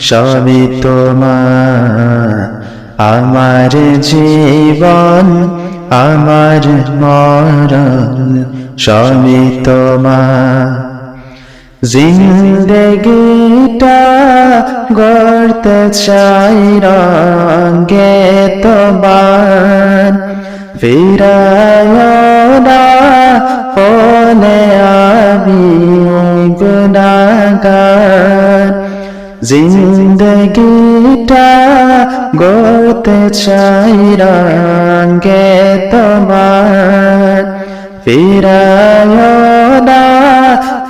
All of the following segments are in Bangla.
সবই তোমার। আমার জীবন, আমার মরণ, সবই তোমার। জিন্দগিটা গড়তে চাই রঙ্গে তোমার। ফিরায়না ফলে আমি গুণাগার। জিন্দগিটা গড়তে চাই রঙ্গে তোমার। ফিরায়না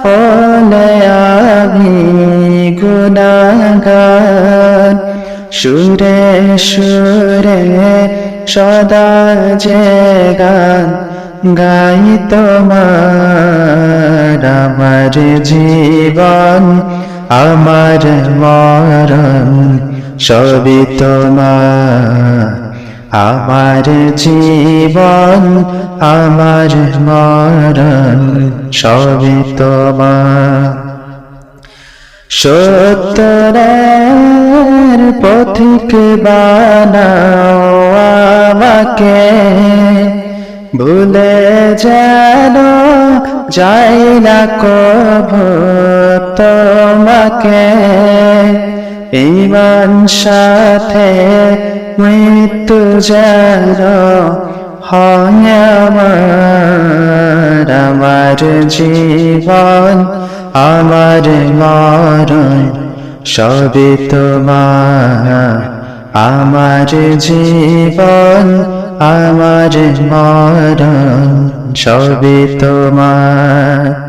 ফলে আমি গুণাগার। সুরে সুরে সদা যে গান গাই তোমার। আমার জীবন আমার মরণ সবই আমার জীবন, আমার মরণ সবই তোমার। সত্যের পথিক বানাও আমাকে। ভুলে যেন যাই না কভ তোমাকে ইমান সাথে মৃত্যু যেন হয় আমার। আমার জীবন, আমার মরণ, সবই তোমার। আমার জীবন, আমার মরণ, সবই তোমার।